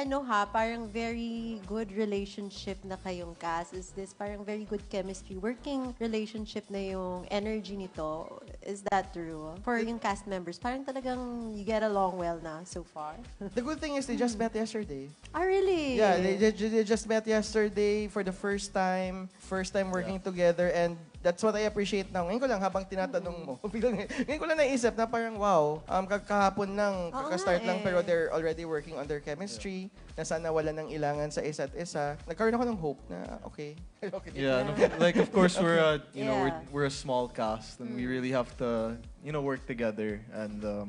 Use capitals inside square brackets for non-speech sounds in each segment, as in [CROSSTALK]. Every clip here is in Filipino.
ano ha, parang very good relationship na kayong cast. Is this parang very good chemistry? Working relationship na yung energy nito. Is that true? For yung cast members, parang talagang you get along well na so far. [LAUGHS] The good thing is they just met yesterday. ah, really? Yeah, they, they, they just met yesterday for the first time, first time working together, and that's what I appreciate now. Ngayon ko lang, habang tinatanong mo, [LAUGHS] biglang- ngayon ko lang naisip na parang, wow, um, kag- kahapon lang, Oo kakastart nga lang, eh. pero they're already working on their chemistry, na sana wala ng ilangan sa isa't isa. Nagkaroon ako ng hope na, okay. [LAUGHS] okay Yeah, of- like of course we're a you know Yeah. we're, we're a small cast and we really have to you know work together and um,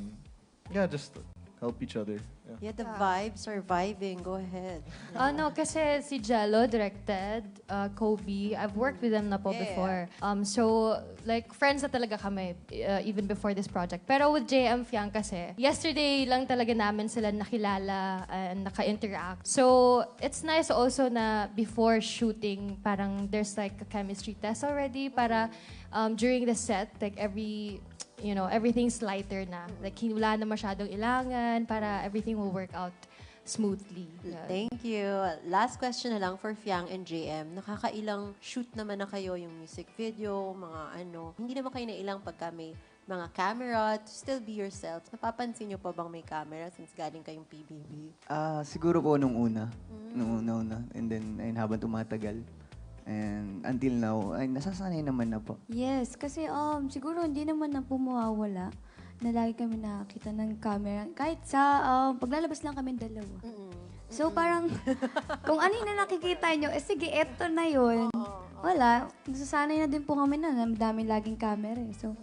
yeah just help each other. Yeah. Yeah, the vibes are vibing. Go ahead. Ano, kasi si Jello directed, uh, Kobe, I've worked with them na po Yeah. before. Um, so, like, friends na talaga kami, uh, even before this project. Pero with JM Fiang kasi, yesterday lang talaga namin sila nakilala and naka-interact. So, it's nice also na before shooting, parang there's like a chemistry test already para um, during the set, like every you know, everything's lighter na. Like, wala na masyadong ilangan para everything will work out smoothly. Yeah. Thank you. Last question na lang for Fiang and JM. Nakakailang shoot naman na kayo yung music video, mga ano. Hindi naman kayo nailang pagka may mga camera to still be yourselves. Napapansin nyo pa bang may camera since galing kayong PBB? Ah, siguro po nung una. Nung una-una. And then, ayun, habang tumatagal. And until now, ay, nasasanay naman na po. Yes, kasi um, siguro hindi naman na po mawawala na lagi kami nakakita ng camera. Kahit sa um, paglalabas lang kami dalawa. So parang, [LAUGHS] kung ano yung na nakikita nyo, eh sige, eto na yun. Wala, nasasanay na din po kami na, na dami laging camera. eh. So,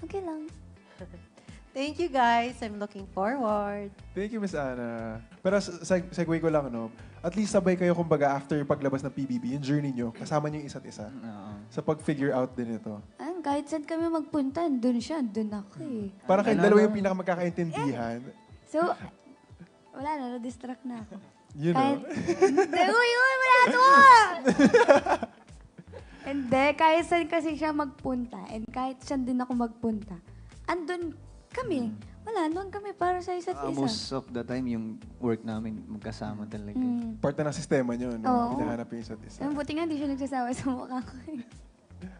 okay lang. [LAUGHS] Thank you guys. I'm looking forward. Thank you, Miss Ana. Pero s- seg- segue ko lang, no? At least sabay kayo, kumbaga, after yung paglabas ng PBB, yung journey nyo, kasama nyo yung isa't isa. Oo. Sa pag-figure out din ito. Ah, kahit saan kami magpunta, dun siya, dun ako eh. Parang kayong Ano, dalawa ano? yung pinakamagkakaintindihan. So, wala na, na-distract na ako. You know? Kahit, hindi, uy, uy, wala to! [LAUGHS] Hindi, kahit saan kasi siya magpunta, and kahit saan din ako magpunta, andun kami. Wala, andun kami para sa isa't Ah, isa. most of the time, yung work namin, magkasama talaga. Mm. Part na ng sistema nyo, no? Oo. Hinahanap yung isa't isa. Ang buti nga, hindi siya nagsasawa sa mukha ko. eh. [LAUGHS]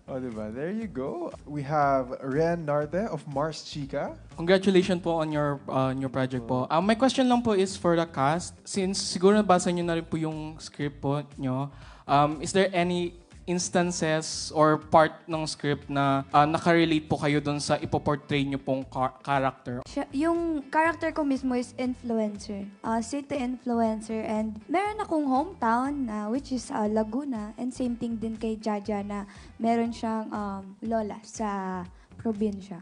O, diba? There you go. We have Ren Narte of Mars Chica. Congratulations po on your uh, on your project po. Um, my question lang po is for the cast. Since siguro nabasa niyo na rin po yung script po nyo, um, is there any instances or part ng script na uh, nakarelate po kayo doon sa ipoportray nyo pong car- character? Siya, yung character ko mismo is influencer. Uh, city influencer. And meron akong hometown, na which is uh, Laguna. And same thing din kay Jaja na meron siyang um, lola sa probinsya.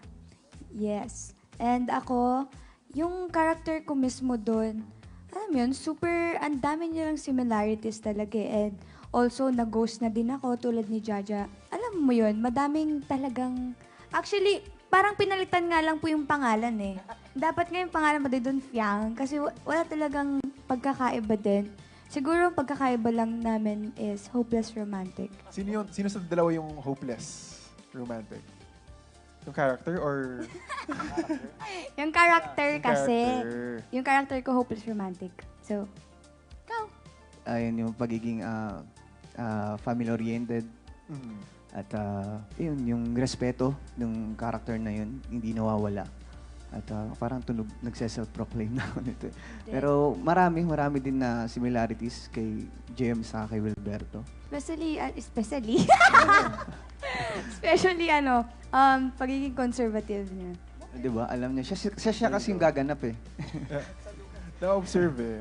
Yes. And ako, yung character ko mismo doon, alam mo yun, super, ang dami nilang similarities talaga eh. And also, nag-ghost na din ako tulad ni Jaja. Alam mo yun, madaming talagang, actually, parang pinalitan nga lang po yung pangalan eh. Dapat nga yung pangalan mo din doon, Fiang, kasi wa- wala talagang pagkakaiba din. Siguro ang pagkakaiba lang namin is hopeless romantic. Sino, yung, sino sa dalawa yung hopeless romantic? Yung character or... [LAUGHS] Yung character kasi, Character. yung character ko hopeless romantic. So, ikaw. Ayun yung pagiging ah, ah, family-oriented. Mhm. At ah, yun, yung respeto ng character na yun, hindi nawawala. At ah, parang tunog, nagse-self-proclaim [LAUGHS] na ako nito. Pero marami, marami din na similarities kay James sa kay Wilberto. Especially, uh, especially, [LAUGHS] especially ano, um, pagiging conservative niya. Di ba? Alam niya, siya, siya, siya kasi yung gaganap eh. Na-observe eh.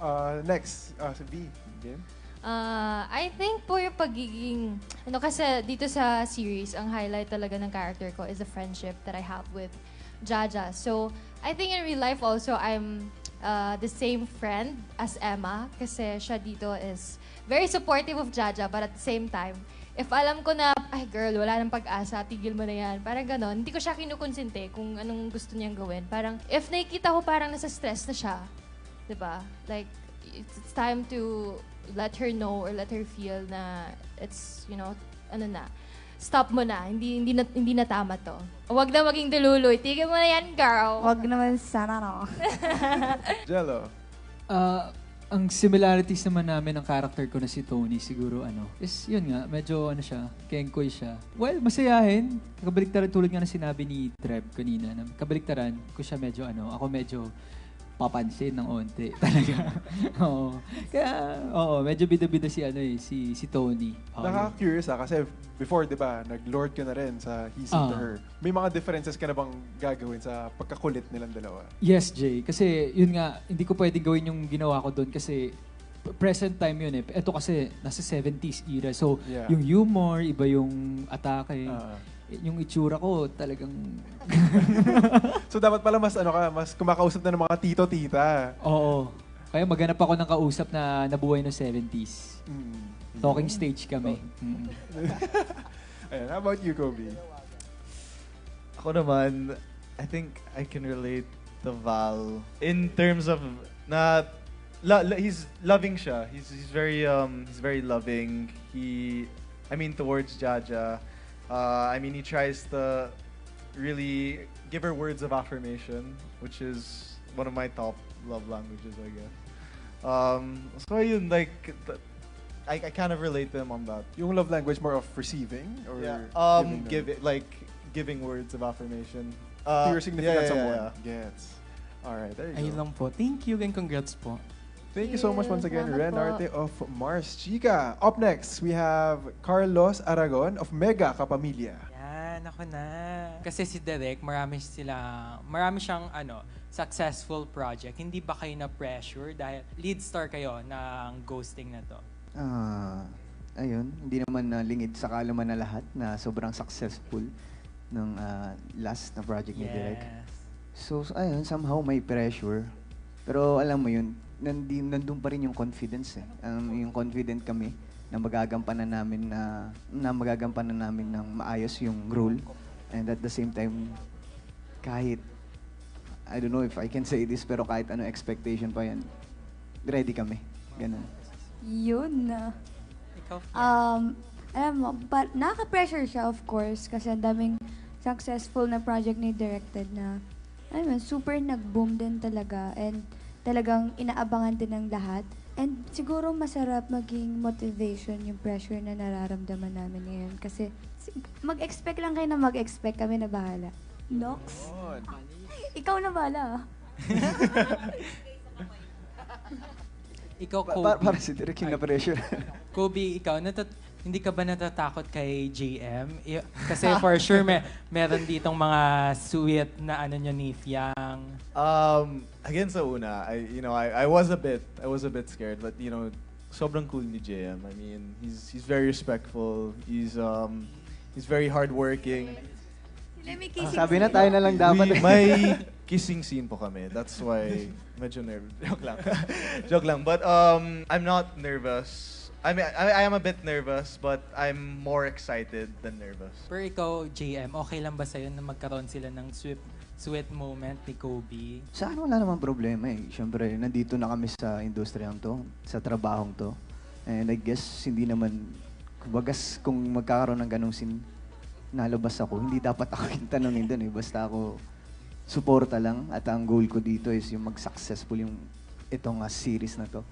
Uh, next, uh, si B. Again. Uh, I think po yung pagiging, ano kasi dito sa series, ang highlight talaga ng character ko is the friendship that I have with Jaja. So, I think in real life also, I'm uh, the same friend as Emma kasi siya dito is very supportive of Jaja but at the same time, if alam ko na, ay girl, wala nang pag-asa, tigil mo na yan. Parang ganon. Hindi ko siya kinukonsente kung anong gusto niyang gawin. Parang, if nakikita ko parang nasa stress na siya, 'di ba? Like it's, it's time to let her know or let her feel na it's, you know, ano na, stop mo na. Hindi hindi na, hindi na tama 'to. Huwag na maging dululoy. Tigil mo na yan, girl. Wag naman sana, no? [LAUGHS] Jello. Ah, ang similarities naman namin ng character ko na si Tony siguro ano is yun nga medyo ano siya kengkoy siya well masayahin kabaliktaran tulad nga na sinabi ni Trev kanina na kabaliktaran ko siya medyo ano ako medyo papansin ng onte [LAUGHS] talaga oo kaya oo medyo bida-bida si ano eh si si Tony Oo, Nakaka-curious ah, kasi before, di ba, nag-lord ka na rin sa He Said to Ah. Her. May mga differences ka na bang gagawin sa pagkakulit nilang dalawa? Yes, Jay. Kasi yun nga, hindi ko pwedeng gawin yung ginawa ko doon kasi p- present time yun eh. Ito kasi nasa 70s era. So, Yeah. yung humor, iba yung atake. Ah. Yung itsura ko talagang... [LAUGHS] so dapat pala mas ano ka, mas kumakausap na ng mga tito-tita. Oo. Kaya maghanap ako ng kausap na nabuhay ng 70s. Mm. Talking stage kami. Mm. [LAUGHS] Ayan, how about you, Kobe? Ako naman, I think I can relate to Val in terms of na la, la- he's loving siya. He's he's very um he's very loving. He I mean towards Jaja. Uh, I mean he tries to really give her words of affirmation, which is one of my top love languages, I guess. Um, so yun like th- I, I kind of relate to him on that. Yung love language more of receiving or Yeah. Um, giving give it like giving words of affirmation. to Uh, your significant yeah, yeah, someone. yeah. Gets. Alright, there you Ayun go. lang po. Thank you and congrats po. Thank you so much once again, Salamat Ren po. Arte of Mars Chica. Up next, we have Carlos Aragon of Mega Kapamilya. Yan, ako na. Kasi si Derek, marami sila, marami siyang ano, successful project. Hindi ba kayo na pressure dahil lead star kayo ng ghosting na to? Ah, ayun, hindi naman na lingid sa kalaman na lahat na sobrang successful ng ah, last na project ni Direk. So, so, ayun, somehow may pressure. Pero alam mo yun, nandi, nandun pa rin yung confidence eh. Um, yung confident kami na magagampanan namin na, na magagampanan namin ng maayos yung role. And at the same time, kahit, I don't know if I can say this, pero kahit ano expectation pa yan, ready kami. Ganun. Yun na. Um, alam mo, but nakaka-pressure siya of course kasi ang daming successful na project ni directed na alam mo, super nag-boom din talaga and talagang inaabangan din ng lahat. And siguro masarap maging motivation yung pressure na nararamdaman namin ngayon kasi si- mag-expect lang kayo na mag-expect kami na bahala. Nox? Ikaw na bahala. ah. [LAUGHS] ikaw Kobe. pa- para si Direk yung na-pressure. [LAUGHS] Kobe, ikaw, natat hindi ka ba natatakot kay JM? I- kasi [LAUGHS] for sure, may, meron ditong mga sweet na ano nyo ni Fiang. Um, again sa una, I you know I, I was a bit I was a bit scared, but you know, sobrang cool ni JM. I mean, he's he's very respectful. He's um he's very hardworking. May Ah, kissing Sabi na tayo na lang dapat. We, may kissing scene po kami. That's why medyo nervous. [LAUGHS] Joke lang. [LAUGHS] Joke lang. But um, I'm not nervous. I mean, I, I am a bit nervous, but I'm more excited than nervous. Pero ikaw, JM, okay lang ba sa'yo na magkaroon sila ng sweet, sweet moment ni Kobe? Sa akin wala namang problema eh. Siyempre, nandito na kami sa industriyang to, sa trabahong to. And I guess, hindi naman, kumbagas kung magkakaroon ng ganong sin nalabas ako, hindi dapat ako [LAUGHS] yung tanongin doon eh. Basta ako, suporta lang. At ang goal ko dito is yung mag-successful yung itong ah, series na to.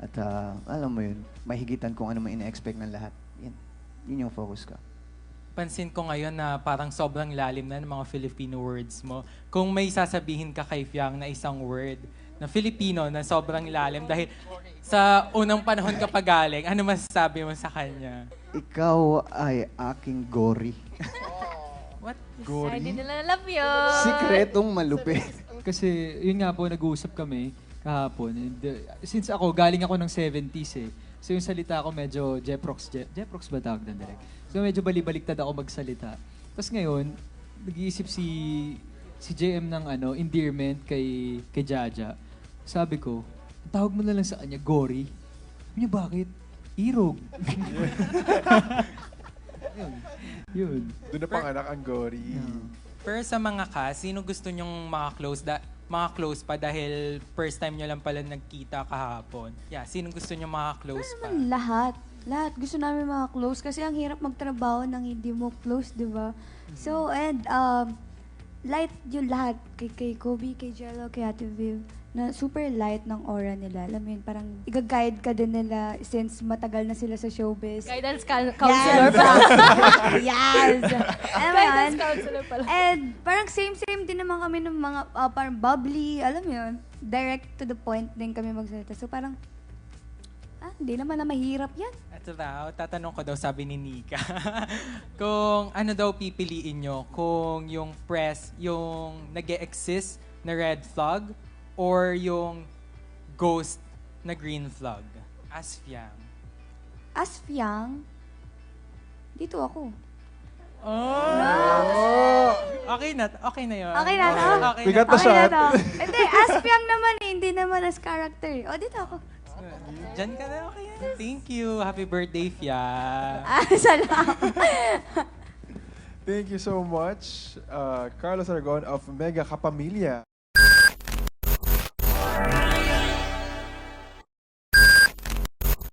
At ah, alam mo yun, mahigitan kung ano man ina-expect ng lahat. Yan. Yun yung focus ko. Pansin ko ngayon na parang sobrang lalim na ng mga Filipino words mo. Kung may sasabihin ka kay Fiang na isang word na Filipino na sobrang lalim dahil sa unang panahon ka pa galing, ano masasabi mo sa kanya? Ikaw ay aking gory. [LAUGHS] What? Gory? Hindi nila love yun. Sikretong malupit. [LAUGHS] Kasi yun nga po, nag-uusap kami kahapon. And, uh, since ako, galing ako ng 70s eh. So yung salita ko medyo Jeprox, Je- Jeprox ba tawag doon direct? So medyo balibaliktad ako magsalita. Tapos ngayon, nag-iisip si si JM ng ano, endearment kay kay Jaja. Sabi ko, ang tawag mo na lang sa kanya, Gory. Sabi niya, bakit? Irog. [LAUGHS] yun. Yun. Doon na panganak ang Gory. Pero sa mga ka, sino gusto nyong mga close da mga close pa dahil first time nyo lang pala nagkita kahapon? Yeah, sino gusto nyo mga close pa? Naman lahat. Lahat. Gusto namin mga close kasi ang hirap magtrabaho nang hindi mo close, di ba? So, and um, light yung lahat. Kay, kay Kobe, kay Jello, kay Ate Viv. Na super light ng aura nila. Alam mo yun, parang i-guide ka din nila since matagal na sila sa showbiz. Guidance coun- counselor Yes! pa. [LAUGHS] yes! Alam mo yun? Guidance counselor pala. And parang same-same din naman kami ng mga ah, parang bubbly, alam mo yun, direct to the point din kami magsalita. So parang, ah, hindi naman na mahirap yan. Ito daw, tatanong ko daw, sabi ni Nika. [LAUGHS] kung ano daw pipiliin nyo, kung yung press, yung nag exist na red flag, or yung ghost na green flag? As Fiang. As Fiang, dito ako. Oh! Okay na, okay na yun. Okay na to? Okay na. Okay na shot. to. [LAUGHS] Hindi, as Fiang naman eh, hindi naman as character. O, dito ako. Diyan ka na, okay na. Thank you. Happy birthday, Fiang. Ah, [LAUGHS] salamat. Thank you so much, uh, Carlos Aragon of Mega Kapamilya.